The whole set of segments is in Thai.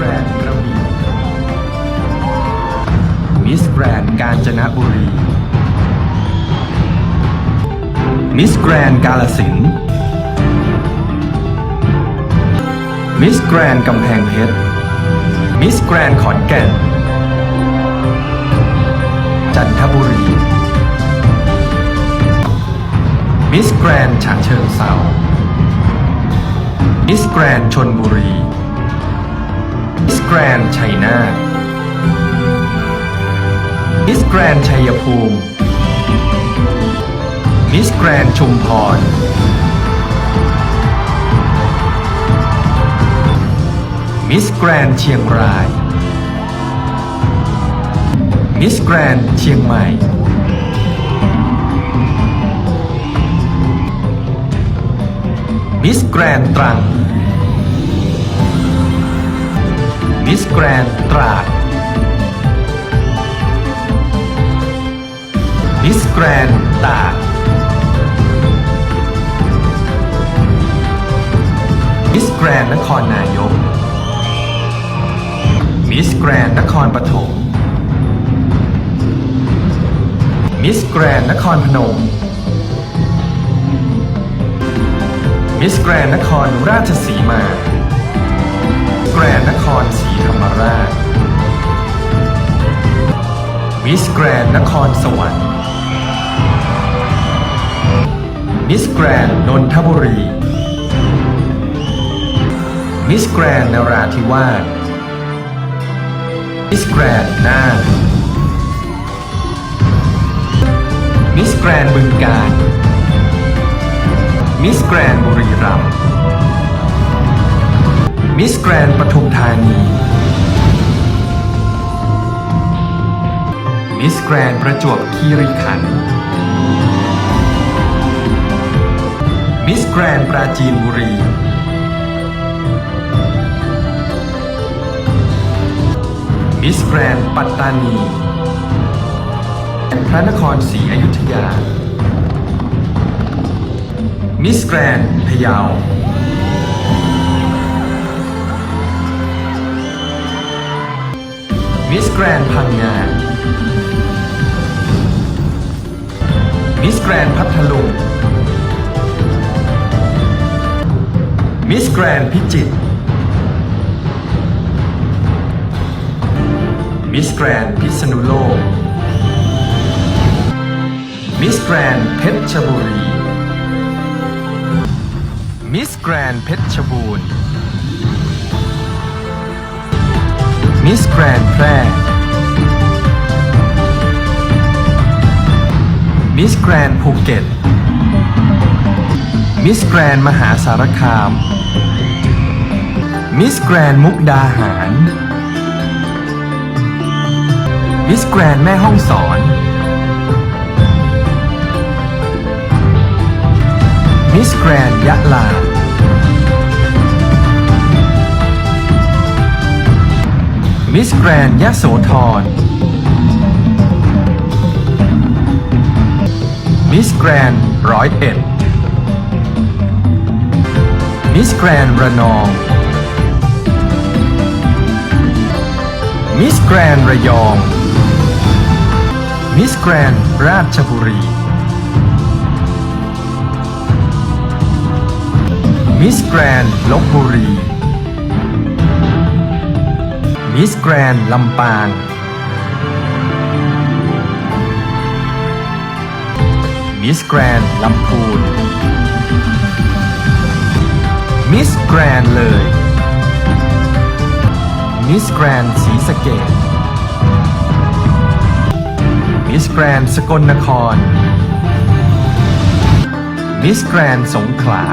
แกรนด์กระบี่มิสแกรนด์กาญจนบุรี มิสแกรนด์กาลสินธุ์มิสแกรนด์กำแพงเพชร มิสแกรนด์ขอนแก่น จันทบุรี มิสแกรนด์ฉะเชิงเทรามิสแกรนด์ชนบุรี รนด์ชัยนาทมิสแกรนด์ชัยภูมิมิสแกรนด์ชุมพร มิสแกรนด์เชียงราย มิสแกรนด์เชียงใหม่ มิสแกรนด์ตรัง สแกรนตราดมิสแกรนตาก มิสแกรนนครนายก มิสแกรนนครปฐม มิสแกรนนครพนม มิสแกรนนครราชสีมา แกรนด์นครสวรรค์ มิสแกรนด์นนทบุรี มิสแกรนด์นราธิวาส มิสแกรนด์น่าน มิสแกรนด์บึงกาฬมิสแกรนด์บุรีรัมย์ มิสแกรนด์ปทุมธานี มิสแกรนประจวบคีรีขันธ์มิสแกรนปราจีนบุรี มิสแกรนปัตตานีพระนครศรีอยุธยา มิสแกรนพะเยามิสแกรนพังงา มิสแกรนพัทลุง มิสแกรนพิจิตร มิสแกรนพิษณุโลก มิสแกรนเพชรบุรี มิสแกรนเพชรบูรณ์ มิสแกรนแพร่ มิสแกรนภูเก็ต มิสแกรนมหาสารคาม มิสแกรนมุกดาหาร มิสแกรนแม่ห้องสอน มิสแกรนยะลา มิสแกรนยะโสธร แกรนด์ร้อยเอ็ดมิสแกรนด์ระนอง มิสแกรนด์ระยอง มิสแกรนด์ราชบุรี มิสแกรนด์ลบบุรี มิสแกรนด์ลำปาง มิสแกรนลำพูนมิสแกรนเลยมิสแกรนศรีสะเกดมิสแกรนสกลนครมิสแกรนสงขลา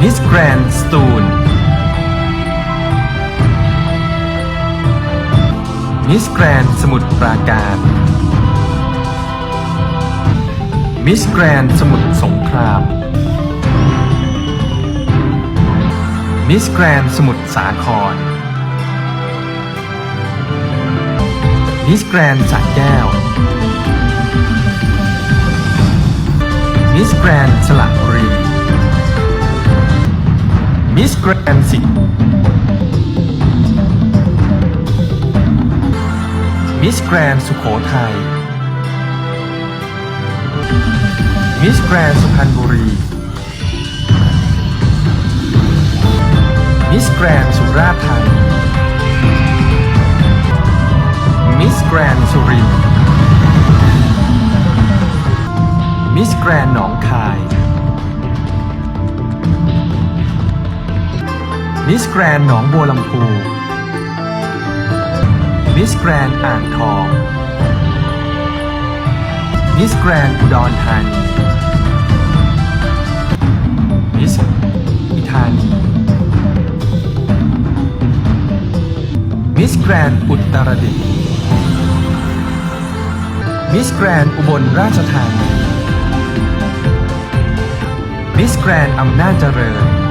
มิสแกรนสตูล มิสแกรนสมุทรปราการ มิสแกรนสมุทรสงคราม มิสแกรนสมุทรสาคร มิสแกรนสระแก้ว มิสแกรนสระบุรี มิสแกรนสิงห์ มิสแกรนสุโขทัย มิสแกรนสุพรรณบุรี มิสแกรนสุราษฎร์ธานีมิสแกรนสุรินมิสแกรนหนองคาย มิสแกรนหนองบัวลำพู มิสแกรนอ่างทอง มิสแกรนอุดรธานี มิสอิธานี มิสแกรนอุตรดิตถ์ มิสแกรนอุบลราชธานี มิสแกรนอำนาจเจริญ